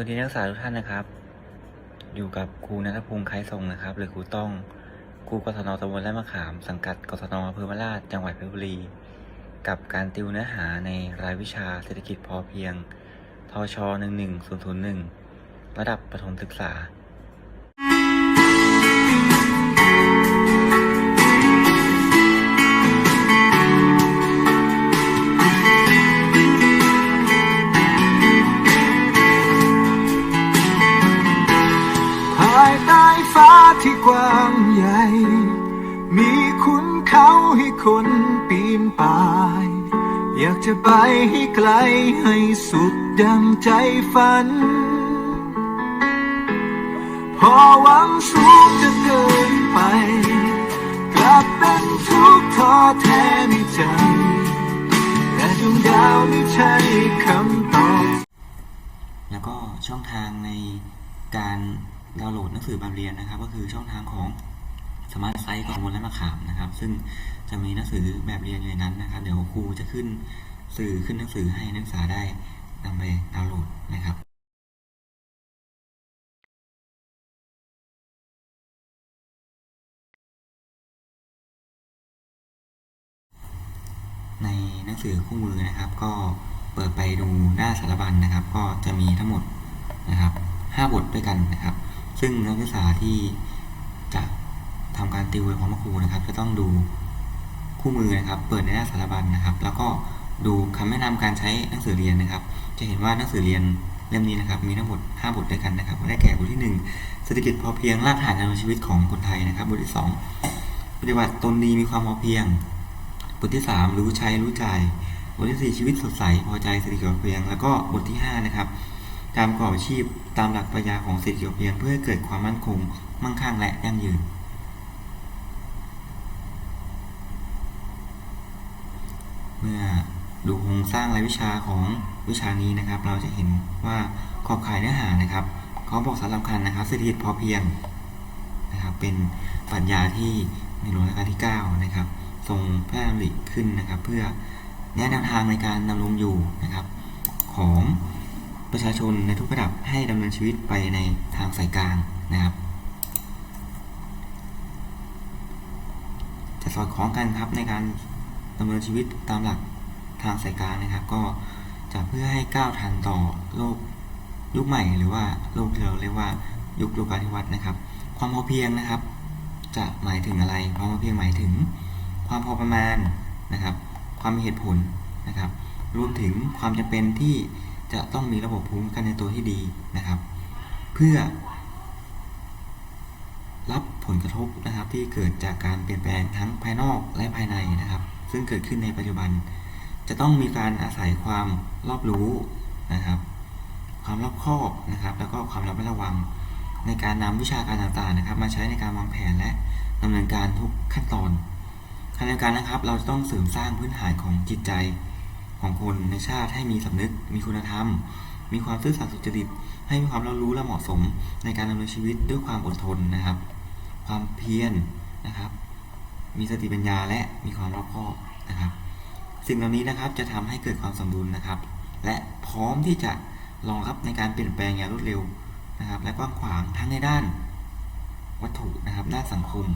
วัสดีนักศึกษาทุกท่านนะครับ อยู่กับครูนัทพงษ์ไคทรงนะครับ หรือครูต้องครูกศนตำบลและมะขาม สังกัดกศนอำเภอมราชจังหวัดเพชรบุรี กับการติวเนื้อหาในรายวิชาเศรษฐกิจพอเพียง ทช 11001 ระดับประถมศึกษา ที่กว้างใหญ่ มีคุณเขาให้คนปีนป่าย อยากจะไปให้ไกลให้สุดดังใจฝัน พอหวังสูงจะเกินไป กลับเป็นทุกข์ท้อแท้ในใจ แต่ดวงดาวไม่ใช่คำตอบ แล้วก็ช่องทางในการ ดาวน์โหลดหนังสือแบบเรียนนะครับ ก็คือช่องทางของสมาร์ทไซต์ของมนและมะขามนะครับ ซึ่งจะมีหนังสือแบบเรียนอยู่ในนั้นนะครับ เดี๋ยวครูจะขึ้นสื่อขึ้นหนังสือให้นักศึกษาได้นำไปดาวน์โหลดนะครับในหนังสือคู่มือนะครับ ก็เปิดไปดูหน้าสารบัญนะครับ ก็จะมีทั้งหมดนะครับห้าบทด้วยกันนะครับ ซึ่งนักศึกษาที่จะทำการติวโดยพร้อมครูนะครับ จะต้องดูคู่มือนะครับ เปิดในหน้าสารบัญนะครับ แล้วก็ดูคำแนะนำการใช้หนังสือเรียนนะครับ จะเห็นว่าหนังสือเรียนเล่มนี้นะครับ มีทั้งหมด 5 บทด้วยกันนะครับได้แก่บทที่ 1 เศรษฐกิจพอเพียงรากฐานการชีวิตของคนไทยนะครับ บทที่ 2 ปฏิบัติตนดีมีความพอเพียง บทที่ 3 รู้ใช้รู้จ่าย บทที่ 4 ชีวิตสดใสพอใจเศรษฐกิจพอเพียง แล้วก็บทที่ 5 นะครับ การประกอบอาชีพตามหลักปรัชญาของเศรษฐกิจพอเพียงเพื่อให้เกิดความมั่นคง มั่งคั่งและยั่งยืน เมื่อดูโครงสร้างรายวิชาของวิชานี้นะครับ เราจะเห็นว่าขอบข่ายเนื้อหานะครับเขาบอกสารสำคัญนะครับเศรษฐกิจพอเพียงนะครับ เป็นปรัชญาที่ในหลวงรัชกาลที่ 9 นะครับทรงพระดำริขึ้นนะครับ เพื่อแนะแนวทางในการดำรงอยู่นะครับ ของ ประชาชนในทุกระดับให้ดำเนินชีวิตไปในทางสายกลางนะครับ จะสอดคล้องกันครับในการดำเนินชีวิตตามหลักทางสายกลางนะครับ ก็จะเพื่อให้ก้าวทันต่อโลกยุคใหม่ หรือว่าโลกที่เราเรียกว่ายุคโลกาภิวัตน์นะครับ ความพอเพียงนะครับ จะหมายถึงอะไรความพอเพียงหมายถึง ความพอประมาณนะครับ ความมีเหตุผลนะครับ รวมถึงความจำเป็นที่ จะต้องมีระบบภูมิคุ้มกันในตัวที่ดีนะครับ เพื่อ รับผลกระทบนะครับที่เกิดจากการเปลี่ยนแปลงทั้งภายนอกและภายในนะครับ ซึ่งเกิดขึ้นในปัจจุบัน จะต้องมีการอาศัยความรอบรู้นะครับ ความรอบคอบนะครับ แล้วก็ความระมัดระวังในการนำวิชาการต่างๆนะครับ มาใช้ในการวางแผนและดำเนินการทุกขั้นตอนขณะเดียวกันนะครับ เราจะต้องเสริมสร้างพื้นฐานของจิตใจ ของคนในชาติให้มีสำนึก มีคุณธรรม มีความซื่อสัตย์สุจริต ให้มีความรอบรู้และเหมาะสมในการดำเนินชีวิตด้วยความอดทนนะครับ ความเพียรนะครับ มีสติปัญญาและมีความรอบคอบนะครับ สิ่งเหล่านี้นะครับจะทำให้เกิดความสมดุลนะครับ และพร้อมที่จะรองรับในการเปลี่ยนแปลงอย่างรวดเร็วนะครับ และกว้างขวางทั้งในด้าน วัตถุนะครับด้านสังคม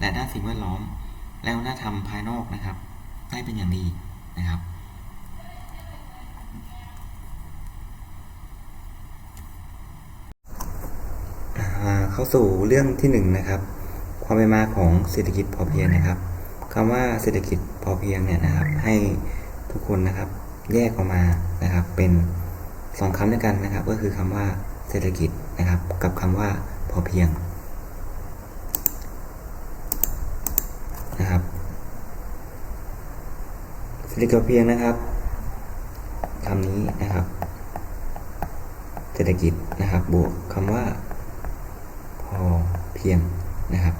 และด้านสิ่งแวดล้อม และวัฒนธรรมภายนอกนะครับ ได้เป็นอย่างดีนะครับ อ่า เข้าสู่เรื่องที่หนึ่งนะครับ ความเป็นมาของเศรษฐกิจพอเพียงนะครับคำว่าเศรษฐกิจพอเพียงเนี่ยนะครับ ให้ทุกคนนะครับแยกออกมานะครับ เป็นสองคำด้วยกันนะครับ ก็คือคำว่าเศรษฐกิจนะครับ กับคำว่าพอเพียงนะครับเศรษฐกิจพอเพียงนะครับคำนี้นะครับ เศรษฐกิจนะครับ บวกคำว่า พอเพียงนะครับ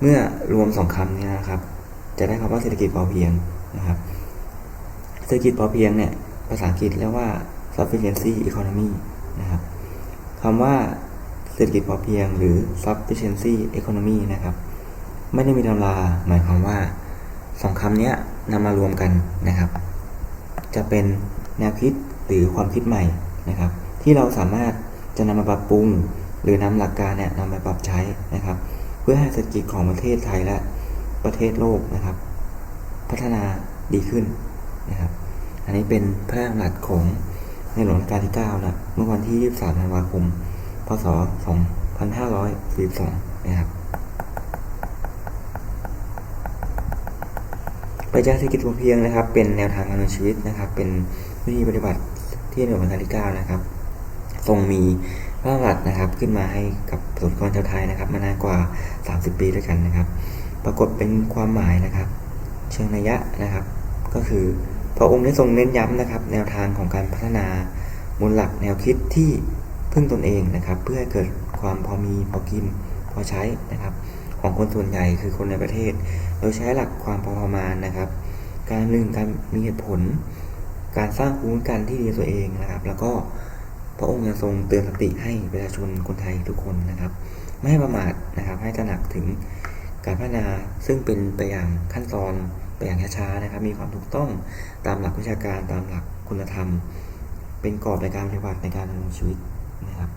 เมื่อรวมสองคำนี้นะครับ จะได้คำว่าเศรษฐกิจพอเพียงนะครับ เศรษฐกิจพอเพียงเนี่ยภาษาอังกฤษเรียกว่า sufficiency economy นะครับคำว่าเศรษฐกิจพอเพียง หรือ sufficiency economy นะครับ ไม่ได้มีตำราหมายความว่าสองคำนี้นำมารวมกันนะครับ จะเป็นแนวคิดหรือความคิดใหม่นะครับทที่เราสามารถจะนำมาปรับปรุง หรือนำหลักการเนี่ยนำไปปรับใช้นะครับ เพื่อให้เศรษฐกิจของประเทศไทยและประเทศโลกนะครับ พัฒนาดีขึ้นนะครับ อันนี้เป็นพระราชดำรัสของในหลวงรัชกาลที่9นะเมื่อวันที่ 23 ธันวาคม พศ 2542 นะครับปรัชญาเศรษฐกิจพอเพียงนะครับ เป็นแนวทางการดำเนินชีวิตนะครับ เป็นวิธีปฏิบัติที่ในหลวงรัชกาลที่9นะครับ ทรงมี พระราชดำรัสนะครับขึ้นมาให้กับประสบกรชาวไทยนะครับ มานานกว่า 30 ปีด้วยกันนะครับ ปรากฏเป็นความหมายนะครับ เชิงนัยยะนะครับ ก็คือพระองค์ได้ทรงเน้นย้ำนะครับ แนวทางของการพัฒนามูลหลักแนวคิดที่พึ่งตนเองนะครับ เพื่อให้เกิดความพอมีพอกินพอใช้นะครับ ของคนส่วนใหญ่คือคนในประเทศ โดยใช้หลักความพอประมาณนะครับ การหนึ่งการมีเหตุผล การสร้างภูมิคุ้มกันที่ดีตัวเองนะครับ แล้วก็ พระองค์ยังทรงเตือนสติให้ประชาชนคนไทยทุกคนนะครับ ไม่ให้ประมาทนะครับ ให้ตระหนักถึงการพัฒนาซึ่งเป็นไปอย่างขั้นตอนไปอย่างช้าๆนะครับ มีความถูกต้องตามหลักวิชาการตามหลักคุณธรรม เป็นกรอบในการปฏิบัติในการดำเนินชีวิตนะครับ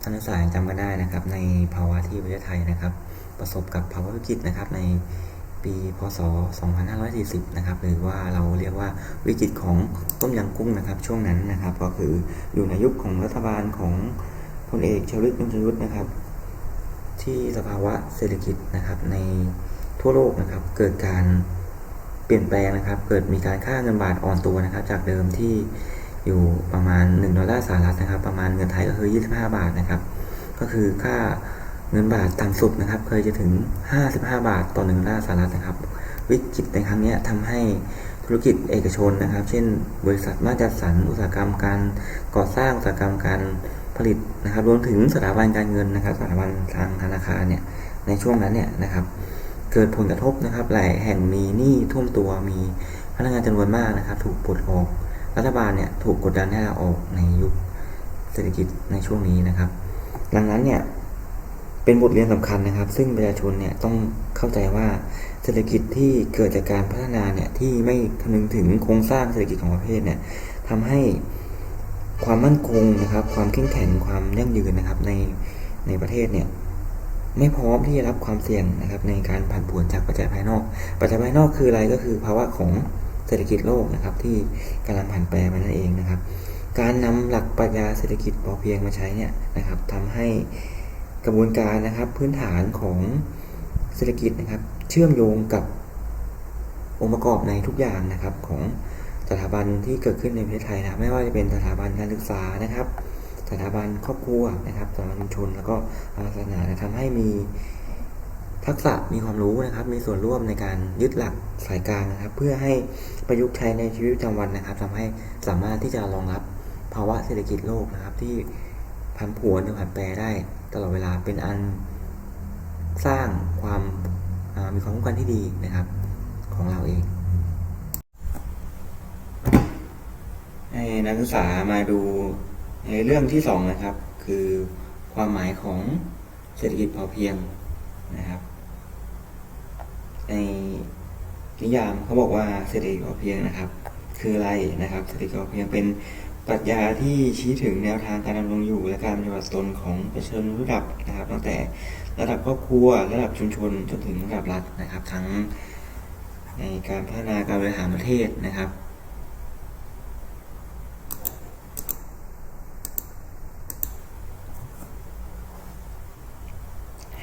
ท่านนักศึกษายังจำกันได้นะครับ ในภาวะที่ประเทศไทยนะครับ ประสบกับภาวะวิกฤตนะครับใน ปีพศ 2540 นะครับหรือว่าเราเรียกว่าวิกฤตของต้มยำกุ้งนะครับ ช่วงนั้นนะครับ ก็คืออยู่ในยุคของรัฐบาลของพลเอกชวลิตยงชยุทธนะครับ ที่สภาวะเศรษฐกิจนะครับในทั่วโลกนะครับ เกิดการเปลี่ยนแปลงนะครับ เกิดมีการค่าเงินบาทอ่อนตัวนะครับ จากเดิมที่อยู่ประมาณ1ดอลลาร์สหรัฐนะครับ ประมาณเงินไทยก็คือ 25 บาทนะครับ ก็คือค่า เงินบาทต่ำสุดนะครับ เคยจะถึง 55 บาทต่อ1ดอลลาร์สหรัฐนะครับ วิกฤตในครั้งนี้ทำให้ธุรกิจเอกชนนะครับ เช่น บริษัทมาจัดสรรอุตสาหกรรมการก่อสร้างอุตสาหกรรมการผลิตนะครับรวมถึงสถาบันการเงินนะครับสถาบันทางธนาคารเนี่ยในช่วงนั้นเนี่ยนะครับ เกิดผลกระทบนะครับ หลายแห่งมีหนี้ท่วมตัวมีพนักงานจำนวนมากนะครับ ถูกปลดออก รัฐบาลเนี่ยถูกกดดันให้ลาออกในยุคเศรษฐกิจในช่วงนี้นะครับ ดังนั้นเนี่ย เป็นบทเรียนสำคัญนะครับ ซึ่งประชาชนเนี่ยต้องเข้าใจว่าเศรษฐกิจที่เกิดจากการพัฒนาเนี่ยที่ไม่คำนึงถึงโครงสร้างเศรษฐกิจของประเทศเนี่ยทำให้ความมั่นคงนะครับ ความเข้มแข็งความยั่งยืนนะครับในในประเทศเนี่ยไม่พร้อมที่จะรับความเสี่ยงนะครับในการผันผวนจากปัจจัยภายนอก ปัจจัยภายนอกคืออะไรก็คือภาวะของเศรษฐกิจโลกนะครับ ที่กำลังผันแปรมานั่นเองนะครับ การนำหลักปรัชญาเศรษฐกิจพอเพียงมาใช้เนี่ยนะครับทำให้ กระบวนการนะครับพื้นฐานของเศรษฐกิจนะครับ เชื่อมโยงกับองค์ประกอบในทุกอย่างนะครับของสถาบันที่เกิดขึ้นในประเทศไทยนะไม่ว่าจะเป็นสถาบันการศึกษานะครับ สถาบันครอบครัวนะครับสถาบันชุมชนแล้วก็ศาสนาทำให้มีทักษะมีความรู้นะครับ มีส่วนร่วมในการยึดหลักสายกลางนะครับ เพื่อให้ประยุกต์ใช้ในชีวิตประจำวันนะครับทำให้สามารถที่จะรองรับภาวะเศรษฐกิจโลกนะครับ ที่ผันผวนหรือผันแปรได้ ตลอดเวลาเป็นอันสร้างความมีความคุ้มกันที่ดีนะครับของเราเองให้นักศึกษามาดูในเรื่องที่สองนะครับ คือความหมายของเศรษฐกิจพอเพียงนะครับ ในนิยามเขาบอกว่าเศรษฐกิจพอเพียงนะครับ คืออะไรนะครับ เศรษฐกิจพอเพียงเป็น ปรัชญาที่ชี้ถึงแนวทางการดำรงอยู่และการปฏิบัติตนของประชาชนทุกระดับนะครับ ตั้งแต่ระดับครอบครัวระดับชุมชนจนถึงระดับรัฐนะครับ ทั้งในการพัฒนาการบริหารประเทศนะครับ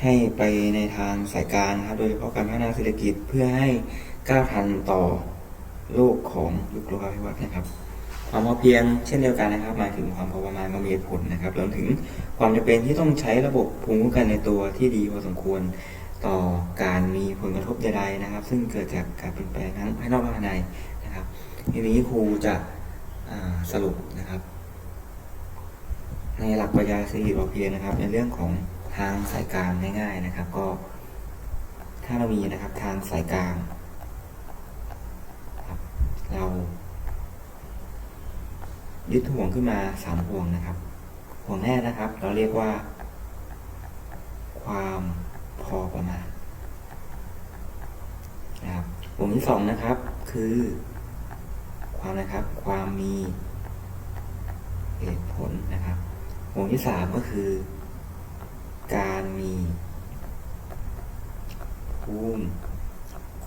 ให้ไปในทางสายกางนะครับ โดยเฉพาะการพัฒนาเศรษฐกิจเพื่อให้ก้าวทันต่อโลกของยุคโลกาภิวัตน์นะครับ ความพอเพียงเช่นเดียวกันนะครับ หมายถึงความพอประมาณก็มีผลนะครับรวมถึงความจำเป็นที่ต้องใช้ระบบภูมิคุ้มกันในตัวที่ดีพอสมควรต่อการมีผลกระทบใดๆนะครับ ซึ่งเกิดจากการเปลี่ยนแปลงทั้งภายนอกและภายในนะครับทีนี้ครูจะสรุปนะครับ ในหลักปรัชญาเศรษฐกิจพอเพียงนะครับ ในเรื่องของทางสายกลางง่าย ๆนะครับ ก็ถ้าเรามีนะครับทางสายกลางเรา ยึดห่วงขึ้นมาสามห่วงนะครับ ห่วงแรกนะครับ เราเรียกว่า ความพอประมาณนะครับห่วงที่สองนะครับ คือ ความนะครับ ความมีเหตุผลนะครับห่วงที่สามก็คือ การมีภูมิ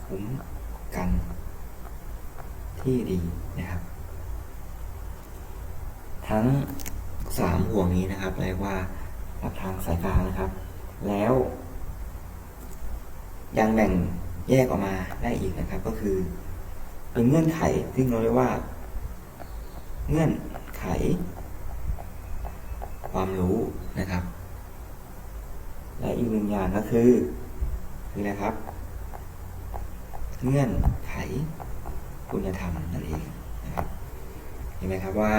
คุ้มกันที่ดีนะครับ ทั้งสามห่วงนี้นะครับเรียกว่าหลักทางสายกลางนะครับ แล้ว ยังแบ่งแยกออกมาได้อีกนะครับ ก็คือ เป็นเงื่อนไขซึ่งเราเรียกว่า เงื่อนไข ความรู้นะครับ และอีกหนึ่งอย่างก็คือคืออะไรครับ เงื่อนไขคุณธรรมนั่นเองนะครับเห็นไหมครับว่า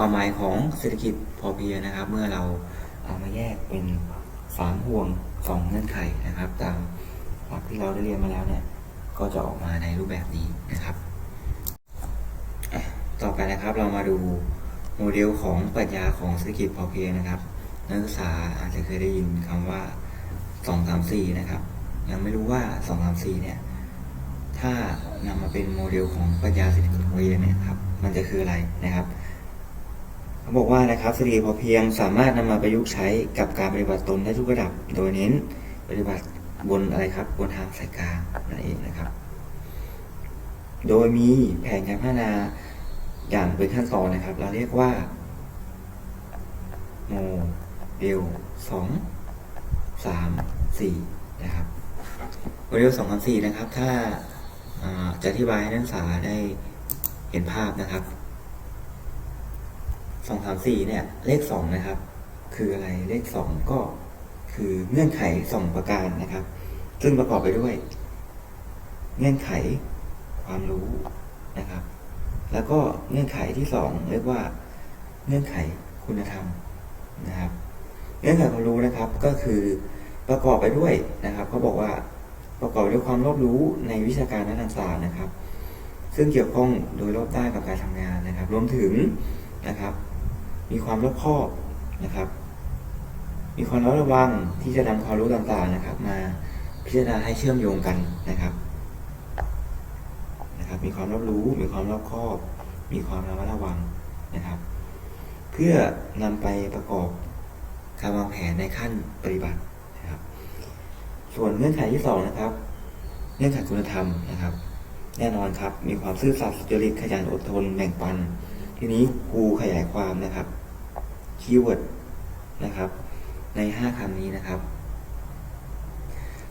ความหมายของเศรษฐกิจพอเพียงนะครับ เมื่อเราเอามาแยกเป็นสามห่วงสองเงื่อนไขนะครับ ตามหลักที่เราได้เรียนมาแล้วเนี่ยก็จะออกมาในรูปแบบนี้นะครับ ต่อไปนะครับเรามาดูโมเดลของปรัชญาของเศรษฐกิจพอเพียงนะครับนักศึกษาอาจจะเคยได้ยินคำว่าสองสามสี่นะครับ ยังไม่รู้ว่าสองสามสี่เนี่ยถ้านำมาเป็นโมเดลของปรัชญาเศรษฐกิจพอเพียงเนี่ยครับมันจะคืออะไรนะครับ เขาบอกว่านะครับเศรษฐกิพอเพียงสามารถนำมาประยุกต์ใช้กับการปฏิบัติตนได้ทุกระดับ โดยเน้นปฏิบัติบนอะไรครับบนทางสายกลางนั่นเองนะครับ โดยมีแผนการพัฒนาอย่างเป็นขั้นตอนนะครับ เราเรียกว่าโมเดลสองสามสี่นะครับโมเดลสองสามสี่นะครับ ถ้าอ่าจะอธิบายให้นักศึกษาได้เห็นภาพนะครับ สองสามสี่เนี่ย เลขสองนะครับ คืออะไรเลขสองก็คือเงื่อนไขสองประการนะครับ ซึ่งประกอบไปด้วย เงื่อนไขความรู้นะครับ แล้วก็เงื่อนไขที่สองเรียกว่า เงื่อนไขคุณธรรมนะครับ เงื่อนไขความรู้นะครับก็คือประกอบไปด้วยนะครับเขาบอกว่าประกอบด้วยความรอบรู้ในวิชาการด้านต่างๆนะครับ ซึ่งเกี่ยวข้องโดยรอบด้านกับการทำงานนะครับ รวมถึงนะครับ มีความรอบคอบนะครับ มีความระมัดระวังที่จะนำความรู้ต่างๆนะครับ มาพิจารณาให้เชื่อมโยงกันนะครับนะครับ มีความรอบรู้ มีความรอบคอบ มีความระมัดระวังนะครับ เพื่อนำไปประกอบการวางแผนในขั้นปฏิบัตินะครับ ส่วนเงื่อนไขที่สองนะครับ เงื่อนไขคุณธรรมนะครับ แน่นอนครับ มีความซื่อสัตย์สุจริตขยันอดทนแบ่งปัน ทีนี้ครูขยายความนะครับ คีย์เวิร์ดนะครับ ใน 5คำนี้นะครับ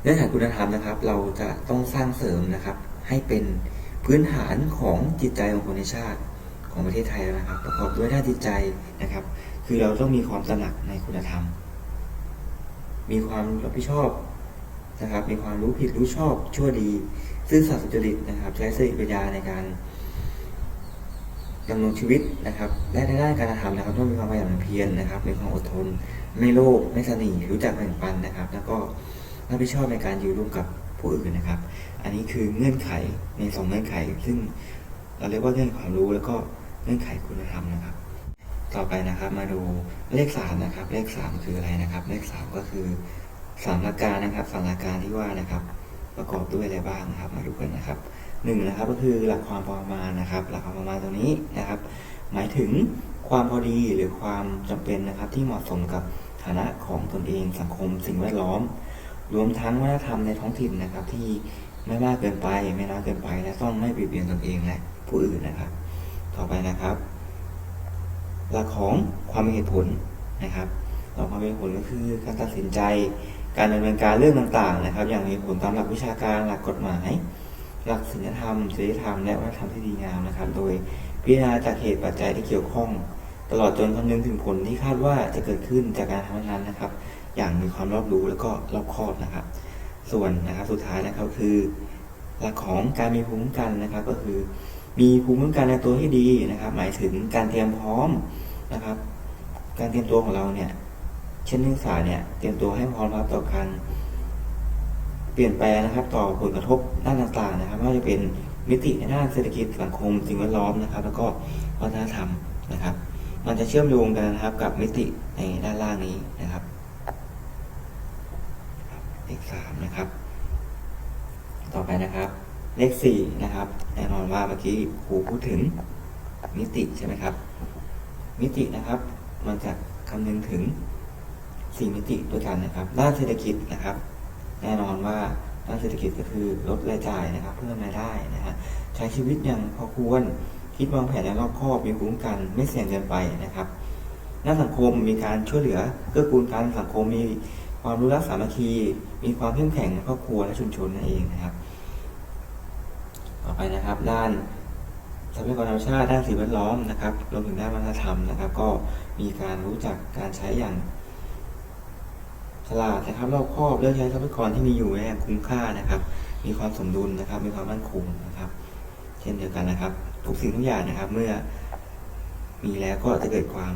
เนื้อหาคุณธรรมนะครับ เราจะต้องสร้างเสริมนะครับ ให้เป็นพื้นฐานของจิตใจของคนในชาติของประเทศไทยแล้วนะครับ ประกอบด้วยด้านจิตใจนะครับ คือเราต้องมีความตระหนักในคุณธรรม มีความรับผิดชอบนะครับ มีความรู้ผิดรู้ชอบชั่วดี ซื่อสัตย์สุจริตนะครับ ใช้สติปัญญาในการ ดำรงชีวิตนะครับ และในด้านการกระทำนะครับต้องมีความขยันหมั่นเพียรนะครับมีความอดทน ไม่โลภไม่สนีรู้จักแบ่งปันนะครับ แล้วก็รับผิดชอบในการอยู่ร่วมกับผู้อื่นนะครับ อันนี้คือเงื่อนไขในสองเงื่อนไข ซึ่งเราเรียกว่าเงื่อนความรู้แล้วก็เงื่อนไขคุณธรรมนะครับ ต่อไปนะครับมาดูเลขสามนะครับ เลขสามคืออะไรนะครับ เลขสามก็คือสามหลักการนะครับสามหลักการที่ว่านะครับ ประกอบด้วยอะไรบ้างนะครับ มาดูกันนะครับ หนึ่งนะครับก็คือหลักความประมาณนะครับ หลักความประมาณตรงนี้นะครับ หมายถึงความพอดีหรือความจำเป็นนะครับ ที่เหมาะสมกับฐานะของตนเองสังคมสิ่งแวดล้อม รวมทั้งวัฒนธรรมในท้องถิ่นนะครับ ที่ไม่มากเกินไปไม่น้อยเกินไป และต้องไม่เบียดเบียนตนเองและผู้อื่นนะครับ ต่อไปนะครับ หลักของความมีเหตุผลนะครับหลักความมีเหตุผลก็คือการตัดสินใจ การดำเนินการเรื่องต่างๆ นะครับ อย่างมีผลตามหลักวิชาการหลักกฎหมาย หลักศีลธรรมจริยธรรม และวัฒนธรรมที่ดีงามนะครับ โดยพิจารณาจากเหตุปัจจัยที่เกี่ยวข้อง ตลอดจนคำนึงถึงผลที่คาดว่าจะเกิดขึ้นจากการทำนั้นนะครับ อย่างมีความรอบรู้แล้วก็รอบคอบนะครับ ส่วนนะครับสุดท้ายนะครับคือ หลักของการมีภูมิคุ้มกันนะครับ ก็คือ มีภูมิคุ้มกันในตัวที่ดีนะครับ หมายถึงการเตรียมพร้อมนะครับ การเตรียมตัวของเราเนี่ยเช่นนักศึกษาเนี่ยเตรียมตัวให้พร้อมรับต่อการ เปลี่ยนแปลงนะครับ ต่อผลกระทบด้านต่างๆนะครับไม่ว่าจะเป็นมิติในด้านเศรษฐกิจสังคมสิ่งแวดล้อมนะครับ แล้วก็วัฒนธรรมนะครับ มันจะเชื่อมโยงกันนะครับกับมิติในด้านล่างนี้นะครับเลขสามนะครับ ต่อไปนะครับ เลขสี่นะครับแน่นอนว่าเมื่อกี้ครูพูดถึงมิติใช่ไหมครับ มิตินะครับมันจะคำนึงถึงสี่มิติด้วยกันนะครับ ด้านเศรษฐกิจนะครับ แน่นอนว่าด้านเศรษฐกิจก็คือลดรายจ่ายนะครับ เพิ่มรายได้นะฮะใช้ชีวิตอย่างพอควรคิดวางแผนอย่างรอบคอบมีภูมิคุ้มกันไม่เสี่ยงเกินไปนะครับด้านสังคมมีการช่วยเหลือเกื้อกูลกันสังคมมีความรู้รักสามัคคี มีความเข้มแข็งในครอบครัวและชุมชนนั่นเองนะครับ ต่อไปนะครับ ด้านทรัพยากรธรรมชาติด้านสิ่งแวดล้อมนะครับรวมถึงด้านวัฒนธรรมนะครับ ก็มีการรู้จักการใช้อย่าง ฉลาดนะครับรอบคอบเลือกใช้ทรัพยากรที่มีอยู่อย่างคุ้มค่านะครับ มีความสมดุลนะครับ มีความมั่นคงนะครับ เช่นเดียวกันนะครับ ทุกสิ่งทุกอย่างนะครับ เมื่อมีแล้วก็จะเกิดความ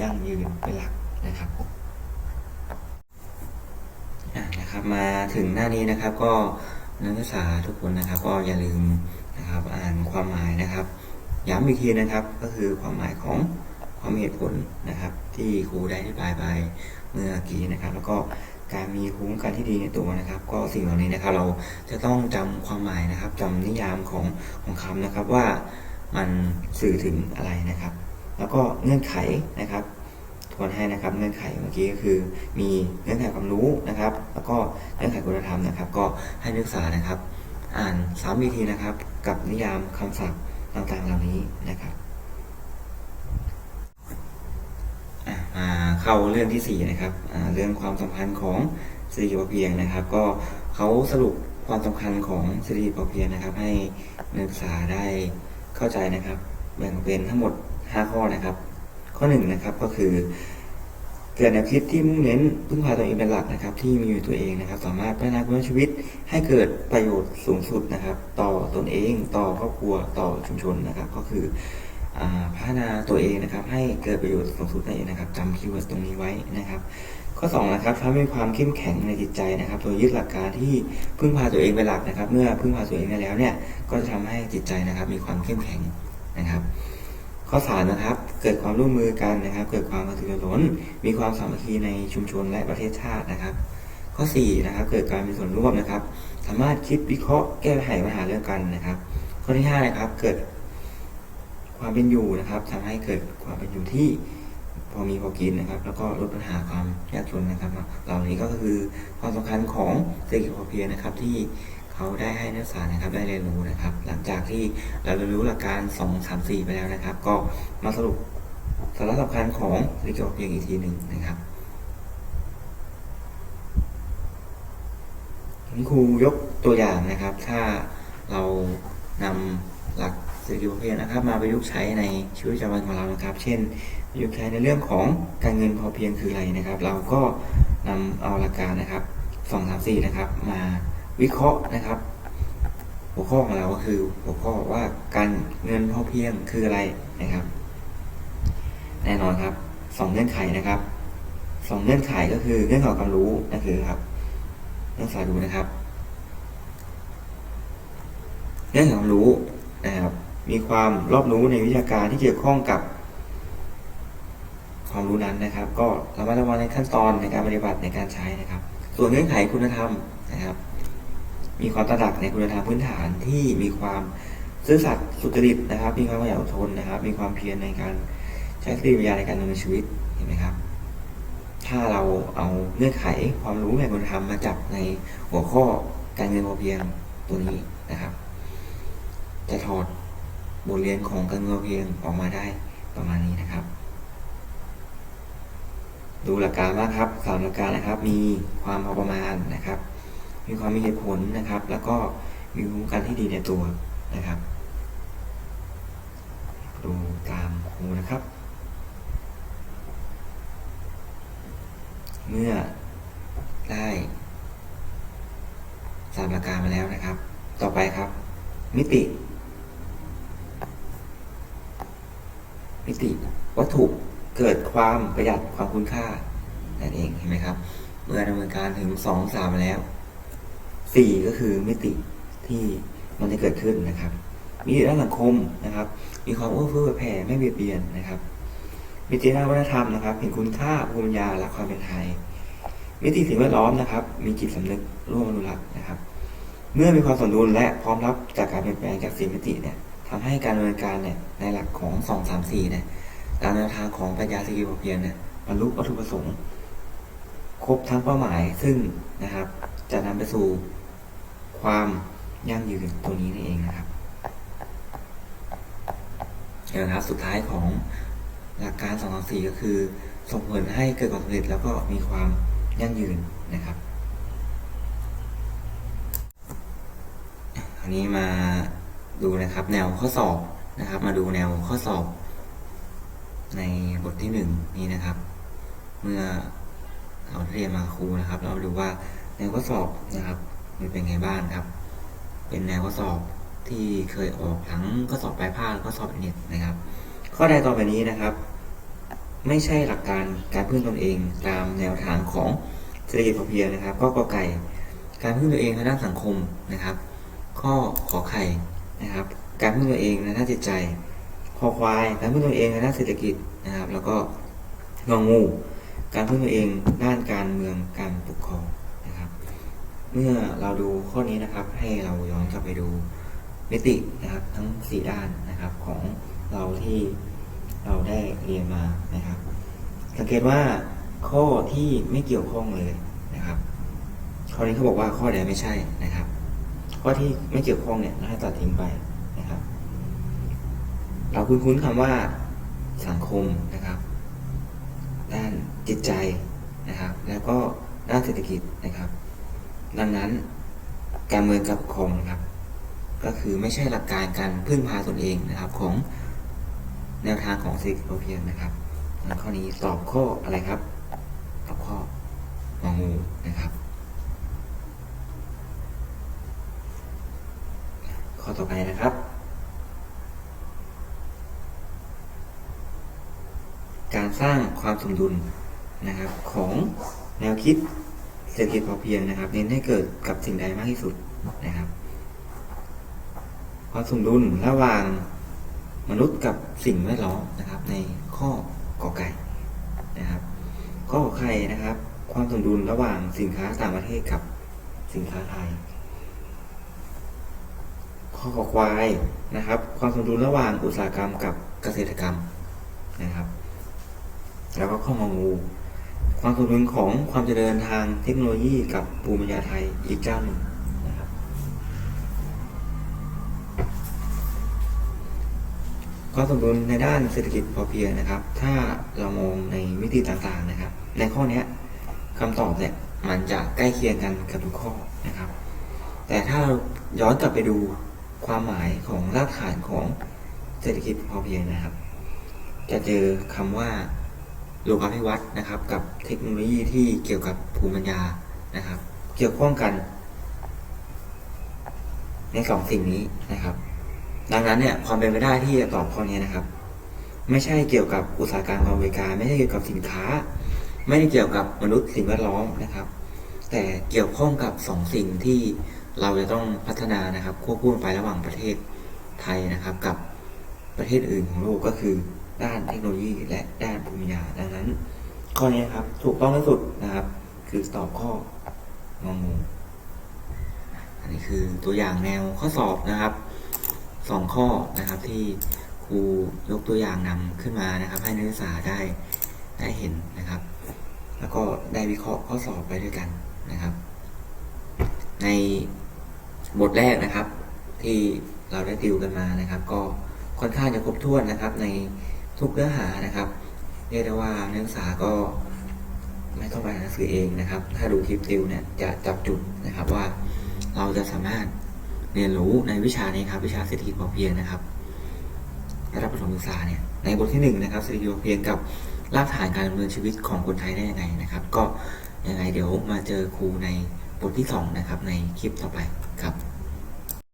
ยั่งยืนเป็นหลักนะครับนะครับ มาถึงหน้านี้นะครับ ก็นักศึกษาทุกคนนะครับ ก็อย่าลืมนะครับ อ่านความหมายนะครับ ย้ำอีกทีนะครับ ก็คือความหมายของ ความมีเหตุผลนะครับ ที่ครูได้อธิบายไปเมื่อกี้นะครับ แล้วก็การมีคุ้มกันที่ดีในตัวนะครับ ก็สิ่งเหล่านี้นะครับ เราจะต้องจำความหมายนะครับจำนิยามของของคำนะครับว่ามันสื่อถึงอะไรนะครับ แล้วก็เงื่อนไขนะครับทวนให้นะครับ เงื่อนไขเมื่อกี้ก็คือมีเงื่อนไขความรู้นะครับ แล้วก็เงื่อนไขคุณธรรมนะครับ ก็ให้นักศึกษานะครับ อ่านสามวิธีนะครับ กับนิยามคำศัพท์ต่างๆเหล่านี้นะครับอะมา เข้าเรื่องที่สี่นะครับเรื่องความสัมพันธ์ของเศรษฐกิจพอเพียงนะครับ ก็เขาสรุปความสำคัญของเศรษฐกิจพอเพียงนะครับ ให้นักศึกษาได้เข้าใจนะครับแบ่งเป็นทั้งหมด 5 ข้อนะครับ ข้อหนึ่งนะครับก็คือเกิดแนวคิดที่มุ่งเน้นพึ่งพาตัวเองเป็นหลักนะครับ ที่มีอยู่ตัวเองนะครับ สามารถพัฒนาคุณภาพชีวิตให้เกิดประโยชน์สูงสุดนะครับ ต่อตนเอง ต่อครอบครัวต่อชุมชนนะครับ ก็คือ พัฒนาตัวเองนะครับ ให้เกิดประโยชน์สูงสุดนั่นเองนะครับจำคีย์เวิร์ดตรงนี้ไว้นะครับ ข้อ2นะครับทำให้มีความเข้มแข็งในจิตใจนะครับ โดยยึดหลักการที่พึ่งพาตัวเองเป็นหลักนะครับ เมื่อพึ่งพาตัวเองได้แล้วเนี่ยก็จะทำให้จิตใจนะครับ มีความเข้มแข็งนะครับ ข้อสามนะครับเกิดความร่วมมือกันนะครับ เกิดความกระตือรือร้น มีความสามัคคีในชุมชนและประเทศชาตินะครับ ข้อสี่นะครับเกิดการมีส่วนร่วมนะครับ สามารถคิดวิเคราะห์แก้ไขปัญหาเรื่องกันนะครับ ข้อที่ห้านะครับเกิด ความเป็นอยู่นะครับทำให้เกิดความเป็นอยู่ที่พอมีพอกินนะครับ แล้วก็ลดปัญหาความยากจนนะครับ เหล่านี้ก็คือความสำคัญของเศรษฐกิจพอเพียงนะครับ ที่เขาได้ให้นักศึกษานะครับได้เรียนรู้นะครับ หลังจากที่เราเรียนรู้หลักการ 2 3 4 ไปแล้วนะครับ ก็มาสรุปสาระสำคัญของเศรษฐกิจพอเพียงอีกทีหนึ่งนะครับครูยกตัวอย่างนะครับ ถ้าเรานำหลัก เศรษฐกิจพอเพียงนะครับ มาประยุกต์ใช้ในชีวิตประจำวันของเรานะครับ เช่นประยุกต์ใช้ในเรื่องของการเงินพอเพียงคืออะไรนะครับ เราก็นำเอาหลักการนะครับสองสามสี่นะครับ มาวิเคราะห์นะครับ หัวข้อของเราก็คือหัวข้อว่าการเงินพอเพียงคืออะไรนะครับ แน่นอนครับสองเงื่อนไขนะครับสองเงื่อนไขก็คือเงื่อนไขความรู้นั่นคือครับนักศึกษาดูนะครับ เรื่องของความรู้นะครับ มีความรอบรู้ในวิชาการที่เกี่ยวข้องกับ ความรู้นั้นนะครับ ก็ระมัดระวังในขั้นตอนในการปฏิบัติในการใช้นะครับ ส่วนเงื่อนไขคุณธรรมนะครับ มีความตระหนักในคุณธรรมพื้นฐานที่มีความซื่อสัตย์สุจริตนะครับ มีความขยันอดทนนะครับ มีความเพียรในการใช้สติปัญญาในการดำเนินชีวิตเห็นไหมครับ ถ้าเราเอาเงื่อนไขความรู้แห่งคุณธรรมมาจับในหัวข้อการเงินพอเพียงตัวนี้นะครับ จะถอด บทเรียนของการเงินพอเพียงออกมาได้ประมาณนี้นะครับ ดูหลักการว่างครับสามหลักการนะครับ มีความพอประมาณนะครับ มีความมีเหตุผลนะครับ แล้วก็มีภูมิคุ้มกันที่ดีในตัวนะครับ ดูตามครูนะครับ เมื่อได้สามหลักการมาแล้วนะครับ ต่อไปครับ มิติ มิติ วัตถุเกิด ความประหยัดความคุณค่านั่นเองเห็นไหมครับ เมื่อดำเนินการถึงสองสามแล้วสี่ก็คือมิติที่มันจะเกิดขึ้นนะครับ มิติด้านสังคมนะครับ มีความเอื้อเฟื้อเผื่อแผ่ไม่เบียดเบียนนะครับ มิติด้านวัฒนธรรมนะครับ เห็นคุณค่าภูมิปัญญาและความเป็นไทย มิติสิ่งแวดล้อมนะครับ มีจิตสำนึกร่วมอนุรักษ์นะครับ เมื่อมีความสมดุลและพร้อมรับจากการเปลี่ยนแปลงจากสี่มิติเนี่ยทำให้การดำเนินการเนี่ยในหลักของสองสามสี่เนี่ย ตามแนวทางของปัญญาเศรษฐกิจพอเพียงเนี่ยบรรลุวัตถุประสงค์ ครบทั้งเป้าหมายซึ่งนะครับ จะนำไปสู่ความยั่งยืนตรงนี้นี่เองนะครับนี่นะครับสุดท้ายของหลักการ2 2 4ก็คือ ส่งผลให้เกิดความสำเร็จแล้วก็มีความยั่งยืนนะครับ อันนี้มาดูนะครับ แนวข้อสอบนะครับ มาดูแนวข้อสอบ ในบทที่หนึ่งนี้นะครับ เมื่อเราเรียนมาครูนะครับ เราดูว่าแนวข้อสอบนะครับมันเป็นไงบ้างครับ เป็นแนวข้อสอบที่เคยออกทั้งข้อสอบปลายภาคข้อสอบเน็ตนะครับ ข้อใดต่อไปนี้นะครับ ไม่ใช่หลักการการพึ่งตนเองตามแนวทางของเศรษฐกิจพอเพียงนะครับ ก็กอไก่การพึ่งตัวเองทางด้านสังคมนะครับ ข้อขอไข่นะครับ การพึ่งตัวเองในด้านจิตใจ คอควาย การพึ่งตัวเองในด้านเศรษฐกิจนะครับ แล้วก็งองู การพึ่งตัวเองด้านการเมืองการปกครองนะครับ เมื่อเราดูข้อนี้นะครับ ให้เราย้อนกลับไปดูมิตินะครับทั้ง 4 ด้านนะครับของเราที่เราได้เรียนมานะครับสังเกตว่าข้อที่ไม่เกี่ยวข้องเลยนะครับข้อนี้เขาบอกว่าข้อใดไม่ใช่นะครับ ข้อที่ไม่เกี่ยวข้องเนี่ยเราให้ตัดทิ้งไป เราคุ้นๆคำว่าสังคมนะครับ ด้านจิตใจนะครับ แล้วก็ด้านเศรษฐกิจนะครับ ดังนั้นการเมืองกับครงครับ ก็คือไม่ใช่หลักการการพึ่งพาตนเองนะครับของแนวทางของเศรษฐกิจพอเพียงนะครับข้อนี้ตอบข้ออะไรครับตอบข้ององูนะครับ ข้อต่อไปนะครับ การสร้างความสมดุลนะครับของแนวคิดเศรษฐกิจพอเพียงนะครับ เน้นให้เกิดกับสิ่งใดมากที่สุดนะครับ ความสมดุลระหว่างมนุษย์กับสิ่งแวดล้อมนะครับ ในข้อกอไก่นะครับข้อขอไข่นะครับ ความสมดุลระหว่างสินค้าต่างประเทศกับสินค้าไทยข้อขอควายนะครับ ความสมดุลระหว่างอุตสาหกรรมกับเกษตรกรรมนะครับ แล้วก็ข้ององู ความสมดุลของความเจริญทางเทคโนโลยีกับภูมิปัญญาไทยอีกเจ้าหนึ่งนะครับความสมดุลในด้านเศรษฐกิจพอเพียงนะครับ ถ้าเรามองในมิติต่างๆนะครับ ในข้อนี้คำตอบเนี่ยมันจะใกล้เคียงกันกับทุกข้อนะครับ แต่ถ้าเราย้อนกลับไปดูความหมายของรากฐานของเศรษฐกิจพอเพียงนะครับ จะเจอคำว่า โลกาภิวัตน์นะครับ กับเทคโนโลยีที่เกี่ยวกับภูมิปัญญานะครับ เกี่ยวข้องกัน ในสองสิ่งนี้นะครับ ดังนั้นเนี่ยความเป็นไปได้ที่จะตอบข้อนี้นะครับ ไม่ใช่เกี่ยวกับอุตสาหกรรมการบริการ ไม่ใช่เกี่ยวกับสินค้า ไม่ได้เกี่ยวกับมนุษย์สิ่งแวดล้อมนะครับ แต่เกี่ยวข้องกับสองสิ่งที่เราจะต้องพัฒนานะครับควบคู่ไประหว่างประเทศไทยนะครับ กับประเทศอื่นของโลกก็คือ ด้านเทคโนโลยีและด้านภูมิปัญาดังนั้น ข้อนี้ครับ ถูกต้องที่สุดนะครับ คือตอบข้ององูอันนี้คือตัวอย่างแนวข้อสอบนะครับสองข้อนะครับที่ครูยกตัวอย่างนำขึ้นมานะครับ ให้นักศึกษาได้ได้เห็นนะครับ แล้วก็ได้วิเคราะห์ข้อสอบไปด้วยกันนะครับ ในบทแรกนะครับ ที่เราได้ติวกันมานะครับ ก็ค่อนข้างจะครบถ้วนนะครับใน ทุกเนื้อหานะครับเรียกได้ว่านักศึกษาก็ไม่ต้องไปอ่านหนังสือเองนะครับ ถ้าดูคลิปติวเนี่ยจะจับจุดนะครับว่าเราจะสามารถเรียนรู้ในวิชานี้ครับ วิชาเศรษฐกิจพอเพียงนะครับระดับประถมศึกษาเนี่ยในบทที่หนึ่งนะครับเศรษฐกิจพอเพียงกับรากฐานการดำเนินชีวิตของคนไทยได้ยังไงนะครับ ก็ยังไงเดี๋ยวมาเจอครูในบทที่สองนะครับในคลิปต่อไปครับ